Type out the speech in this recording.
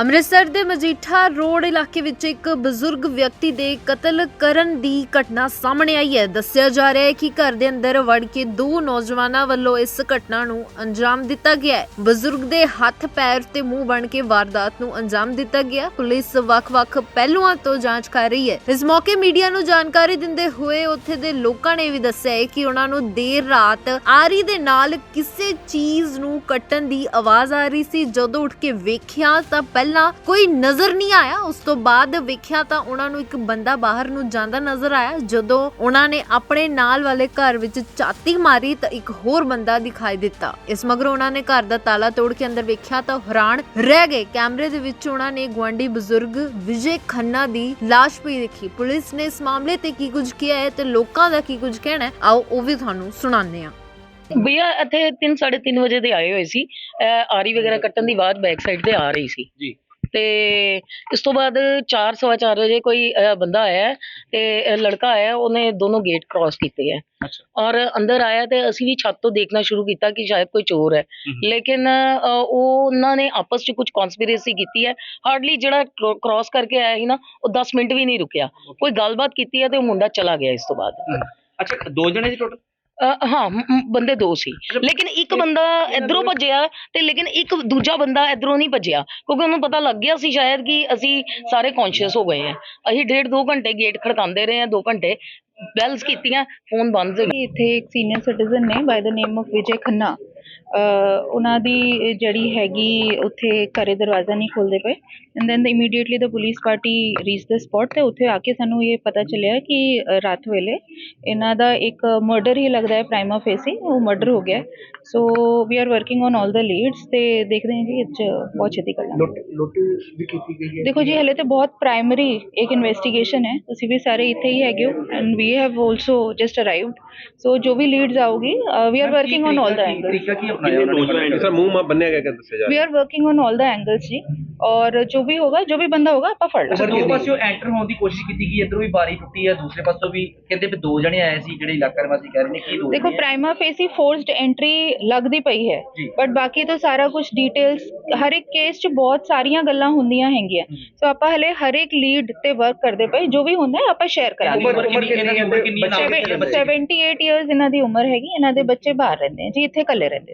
ਅੰਮ੍ਰਿਤਸਰ ਦੇ ਮਜੀਠਾ ਰੋਡ ਇਲਾਕੇ ਵਿੱਚ ਇੱਕ ਬਜ਼ੁਰਗ ਵਿਅਕਤੀ ਦੇ ਕਤਲ ਕਰਨ ਦੀ ਘਟਨਾ ਸਾਹਮਣੇ ਆਈ ਹੈ। ਦੱਸਿਆ ਜਾ ਰਿਹਾ ਹੈ ਕਿ ਘਰ ਦੇ ਅੰਦਰ ਵੜ ਕੇ ਦੋ ਨੌਜਵਾਨਾਂ ਵੱਲੋਂ ਇਸ ਘਟਨਾ ਨੂੰ ਅੰਜਾਮ ਦਿੱਤਾ ਗਿਆ ਹੈ। ਬਜ਼ੁਰਗ ਦੇ ਹੱਥ, ਪੈਰ ਤੇ ਮੂੰਹ ਬਣ ਕੇ ਵਾਰਦਾਤ ਨੂੰ ਅੰਜਾਮ ਦਿੱਤਾ ਗਿਆ। ਪੁਲਿਸ ਵੱਖ-ਵੱਖ ਪਹਿਲੂਆਂ ਤੋਂ ਜਾਂਚ ਕਰ ਰਹੀ ਹੈ। ਇਸ ਮੌਕੇ ਮੀਡੀਆ ਨੂੰ ਜਾਣਕਾਰੀ ਦਿੰਦੇ ਹੋਏ ਉੱਥੇ ਦੇ ਲੋਕਾਂ ਨੇ ਵੀ ਦੱਸਿਆ ਹੈ ਕਿ ਉਹਨਾਂ ਨੂੰ ਦੇਰ ਰਾਤ ਆਰੀ ਦੇ ਨਾਲ ਕਿਸੇ ਚੀਜ਼ ਨੂੰ ਕੱਟਣ ਦੀ ਆਵਾਜ਼ ਆ ਰਹੀ ਸੀ। ਜਦੋਂ ਉੱਠ ਕੇ ਵੇਖਿਆ ਤਾਂ ਪਹਿਲਾਂ ਕੋਈ ਨਜ਼ਰ ਨਹੀਂ ਆਇਆ। ਉਸ ਤੋਂ ਬਾਅਦ ਵੇਖਿਆ ਤਾਂ ਉਹਨਾਂ ਨੂੰ ਇੱਕ ਬੰਦਾ ਬਾਹਰ ਨੂੰ ਜਾਂਦਾ ਨਜ਼ਰ ਆਇਆ। ਜਦੋਂ ਉਹਨਾਂ ਨੇ ਆਪਣੇ ਨਾਲ ਵਾਲੇ ਘਰ ਵਿੱਚ ਝਾਤੀ ਮਾਰੀ ਤਾਂ ਇੱਕ ਹੋਰ ਬੰਦਾ ਦਿਖਾਈ ਦਿੱਤਾ। ਇਸ ਮਗਰੋਂ ਉਹਨਾਂ ਨੇ ਘਰ ਦਾ ਤਾਲਾ ਤੋੜ ਕੇ ਅੰਦਰ ਵੇਖਿਆ ਤਾਂ ਹੈਰਾਨ ਰਹਿ ਗਏ। ਕੈਮਰੇ ਦੇ ਵਿੱਚ ਉਹਨਾਂ ਨੇ ਗੁਆਂਢੀ ਬਜ਼ੁਰਗ ਵਿਜੇ ਖੰਨਾ ਦੀ ਲਾਸ਼ ਪਈ ਦੇਖੀ। ਪੁਲਿਸ ਨੇ ਇਸ ਮਾਮਲੇ ਤੇ ਕੀ ਕੁਝ ਕੀਤਾ ਹੈ ਤੇ ਲੋਕਾਂ ਦਾ ਕੀ ਕੁਝ ਕਹਿਣਾ ਹੈ, ਆਓ ਉਹ ਵੀ ਤੁਹਾਨੂੰ ਸੁਣਾਉਂਦੇ ਹਾਂ। ਭਈਆ ਇੱਥੇ 3 3:30 ਵਜੇ ਦੇ ਆਏ ਹੋਏ ਸੀ। ਇਹ ਆਰੀ ਵਗੈਰਾ ਕੱਟਣ ਦੀ ਆਵਾਜ਼ ਬੈਕ ਸਾਈਡ ਤੇ ਆ ਰਹੀ ਸੀ। ਜੀ। ਤੇ ਇਸ ਤੋਂ ਬਾਅਦ 4:15 ਵਜੇ ਕੋਈ ਬੰਦਾ ਆਇਆ ਹੈ ਤੇ ਲੜਕਾ ਆਇਆ ਉਹਨੇ ਦੋਨੋਂ ਗੇਟ ਕ੍ਰਾਸ ਕੀਤੇ ਹੈ ਅੱਛਾ। ਔਰ ਅੰਦਰ ਆਇਆ ਤੇ ਅਸੀਂ ਵੀ ਛੱਤ ਤੋਂ ਦੇਖਣਾ ਸ਼ੁਰੂ ਕੀਤਾ ਕਿ ਸ਼ਾਇਦ ਕੋਈ ਚੋਰ ਹੈ। ਹਮ। ਲੇਕਿਨ ਉਹ ਉਹਨਾਂ ਨੇ ਆਪਸ 'ਚ ਕੁਝ ਕਨਸਪੀਰੇਸੀ ਕੀਤੀ ਹੈ। ਹਾਰਡਲੀ ਜਿਹੜਾ ਕ੍ਰਾਸ ਕਰਕੇ ਆਇਆ ਸੀ ਨਾ ਉਹ 10 ਮਿੰਟ ਵੀ ਨਹੀਂ ਰੁਕਿਆ। ਕੋਈ ਗੱਲਬਾਤ ਕੀਤੀ ਹੈ ਤੇ ਉਹ ਮੁੰਡਾ ਚਲਾ ਗਿਆ ਇਸ ਤੋਂ ਬਾਅਦ। ਅੱਛਾ ਦੋ ਜਣੇ ਸੀ ਟੋਟਲ ਹਾਂ ਬੰਦੇ ਦੋ ਸੀ। ਲੇਕਿਨ ਇੱਕ ਬੰਦਾ ਇਧਰੋਂ ਭੱਜਿਆ ਤੇ ਲੇਕਿਨ ਇੱਕ ਦੂਜਾ ਬੰਦਾ ਇਧਰੋਂ ਨਹੀਂ ਭੱਜਿਆ ਕਿਉਂਕਿ ਉਹਨੂੰ ਪਤਾ ਲੱਗ ਗਿਆ ਸੀ ਸ਼ਾਇਦ ਕਿ ਅਸੀਂ ਸਾਰੇ ਕੌਨਸ਼ੀਅਸ ਹੋ ਗਏ ਆ ਅਸੀਂ ਡੇਢ ਦੋ ਘੰਟੇ ਗੇਟ ਖੜਕਾਉਂਦੇ ਰਹੇ ਆ ਦੋ ਘੰਟੇ ਬੈਲਸ ਕੀਤੀਆਂ ਫੋਨ ਬੰਦ ਇੱਥੇ ਇੱਕ ਸੀਨੀਅਰ ਸਿਟੀਜ਼ਨ ਨੇ by the name of Vijay Khanna ਉਹਨਾਂ ਦੀ ਜਿਹੜੀ ਹੈਗੀ ਉੱਥੇ ਘਰੇ ਦਰਵਾਜ਼ਾ ਨਹੀਂ ਖੋਲਦੇ ਪਏ। And then immediately the police party reach the spot ਤੇ ਉੱਥੇ ਆ ਕੇ ਸਾਨੂੰ ਇਹ ਪਤਾ ਚੱਲਿਆ ਕਿ ਰਾਤ ਵੇਲੇ ਇਹਨਾਂ ਦਾ ਇੱਕ ਮਰਡਰ ਹੀ ਲੱਗਦਾ ਹੈ ਪ੍ਰਾਈਮਾ ਫੇਸੀ ਉਹ ਮਰਡਰ ਹੋ ਗਿਆ so we are working on all the leads ਤੇ ਦੇਖਦੇ ਹਾਂ ਜੀ ਇਹ 'ਚ ਬਹੁਤ ਛੇਤੀ ਕਰ ਲਾਂਗੇ। ਲੁੱਟ ਵੀ ਕੀਤੀ ਗਈ ਹੈ। ਦੇਖੋ ਜੀ ਹਲੇ ਤੇ ਬਹੁਤ ਪ੍ਰਾਇਮਰੀ ਇੱਕ ਇਨਵੈਸਟੀਗੇਸ਼ਨ ਹੈ। ਤੁਸੀਂ ਵੀ ਸਾਰੇ ਇੱਥੇ ਹੀ ਹੈਗੇ ਹੋ and we have also just arrived so ਜੋ ਵੀ ਲੀਡਸ ਆਉਗੀ we are working on all the angles ਤਰੀਕਾ ਕੀ ਅਪਣਾਇਆ ਉਹਨਾਂ ਨੇ ਸਰ ਮੂੰਹ ਮਾ ਬੰਨਿਆ ਗਿਆ ਕਿ ਦੱਸਿਆ ਜਾ we are working on all the angles ਜੀ ਔਰ ਜੋ ਵੀ ਹੋਗਾ ਜੋ ਵੀ ਬੰਦਾ ਹੋਗਾ ਆਪਾਂ ਫੜ ਲਾਂਗੇ ਦੋ ਪਾਸਿਓਂ ਐਂਟਰ ਹੋਣ ਦੀ ਕੋਸ਼ਿਸ਼ ਕੀਤੀ ਗਈ ਇਧਰੋਂ ਵੀ ਬਾਰੀ ਟੁੱਟੀ ਹੈ ਦੂਸਰੇ ਪਾਸੋਂ ਵੀ ਕਹਿੰਦੇ ਵੀ ਦੋ ਜਣੇ ਆਏ ਸੀ ਜਿਹੜੇ ਇਲਾਕਾ ਨਿਵਾਸੀ ਕਹਿ ਰਹੇ ਨੇ ਕੀ ਦੋ ਦੇਖੋ ਜਣੇ ਆ? ਪ੍ਰਾਈਮਾ ਫੇਸੀ ਫੋਰਸਡ ਐਂਟਰੀ ਲੱਗਦੀ ਪਈ ਹੈ ਜੀ। ਬਟ ਬਾਕੀ ਤਾਂ ਸਾਰਾ ਕੁਝ ਡਿਟੇਲਸ ਹਰ ਇੱਕ ਕੇਸ 'ਚ ਬਹੁਤ ਸਾਰੀਆਂ ਗੱਲਾਂ ਹੁੰਦੀਆਂ ਹੈਗੀਆਂ ਸੋ ਆਪਾਂ ਹਲੇ ਹਰ ਇੱਕ ਲੀਡ ਤੇ ਵਰਕ ਕਰਦੇ ਪਏ ਜੋ ਵੀ ਹੁੰਦਾ ਹੈ ਆਪਾਂ ਸ਼ੇਅਰ ਕਰਾਂਗੇ ਉਮਰ ਉਮਰ ਕਿੰਨੀ? Seven- 78 ਇਅਰਸ ਇਹਨਾਂ ਦੀ ਉਮਰ ਹੈਗੀ ਇਹਨਾਂ ਦੇ ਬੱਚੇ ਬਾਹਰ ਰਹਿੰਦੇ ਆ ਜੀ ਇੱਥੇ ਇਕੱਲੇ ਰਹਿੰਦੇ